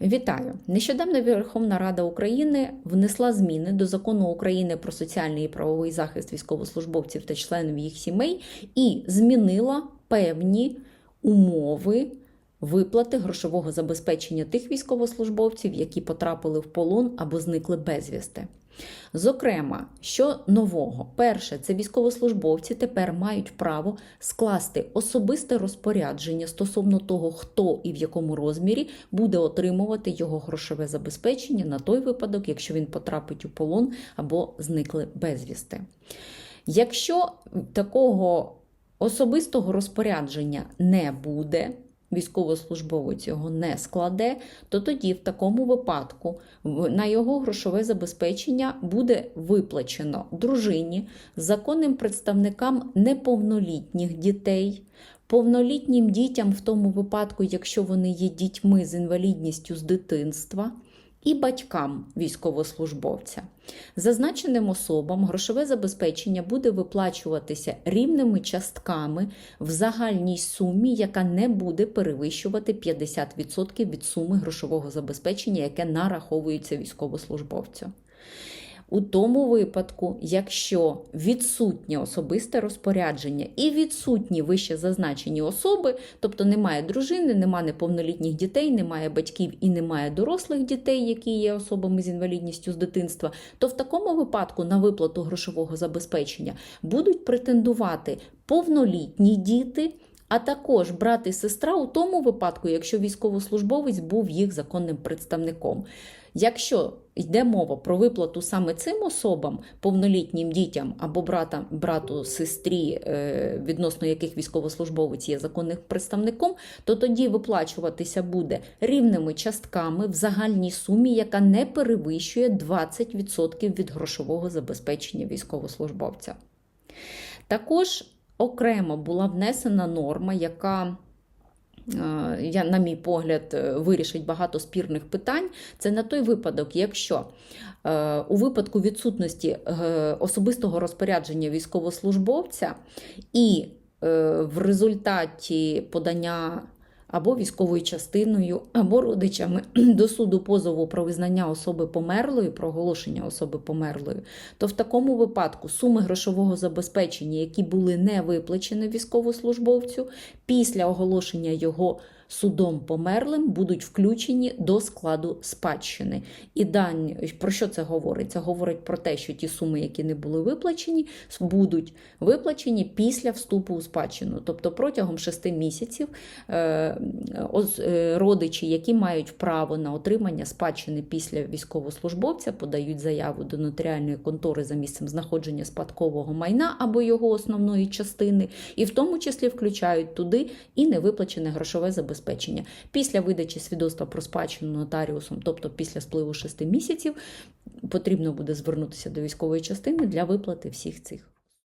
Вітаю! Нещодавно Верховна Рада України внесла зміни до закону України про соціальний і правовий захист військовослужбовців та членів їх сімей і змінила певні умови виплати грошового забезпечення тих військовослужбовців, які потрапили в полон або зникли безвісти. Зокрема, що нового? Перше, це військовослужбовці тепер мають право скласти особисте розпорядження стосовно того, хто і в якому розмірі буде отримувати його грошове забезпечення на той випадок, якщо він потрапить у полон або зникли безвісти. Якщо такого особистого розпорядження не буде, військовослужбовець його не складе, то тоді в такому випадку на його грошове забезпечення буде виплачено дружині, законним представникам неповнолітніх дітей. Повнолітнім дітям в тому випадку, якщо вони є дітьми з інвалідністю з дитинства, і батькам військовослужбовця. Зазначеним особам грошове забезпечення буде виплачуватися рівними частками в загальній сумі, яка не буде перевищувати 50% від суми грошового забезпечення, яке нараховується військовослужбовцю. У тому випадку, якщо відсутнє особисте розпорядження і відсутні вище зазначені особи, тобто немає дружини, немає неповнолітніх дітей, немає батьків і немає дорослих дітей, які є особами з інвалідністю з дитинства, то в такому випадку на виплату грошового забезпечення будуть претендувати повнолітні діти. А також брат і сестра у тому випадку, якщо військовослужбовець був їх законним представником. Якщо йде мова про виплату саме цим особам, повнолітнім дітям або братам, брату, сестрі, е, відносно яких військовослужбовець є законним представником, то тоді виплачуватися буде рівними частками в загальній сумі, яка не перевищує 20% від грошового забезпечення військовослужбовця. Також окремо була внесена норма, яка е, я, на мій погляд, е, вирішить багато спірних питань. Це на той випадок, якщо е, у випадку відсутності особистого розпорядження військовослужбовця і в результаті подання або військовою частиною, або родичами. До суду позову про визнання особи померлою, про оголошення особи померлою, то в такому випадку суми грошового забезпечення, які були не виплачені військовослужбовцю, після оголошення його судом померлим будуть включені до складу спадщини. І дані, про що це говорить? Це говорить про те, що ті суми, які не були виплачені, будуть виплачені після вступу у спадщину. Тобто протягом 6 місяців е, е, родичі, які мають право на отримання спадщини після військовослужбовця, подають заяву до нотаріальної контори за місцем знаходження спадкового майна або його основної частини, і в тому числі включають туди і невиплачене грошове забезпечення. Після видачі свідоцтва про спадщину нотаріусом, тобто після спливу 6 місяців, потрібно буде звернутися до військової частини для виплати всіх цих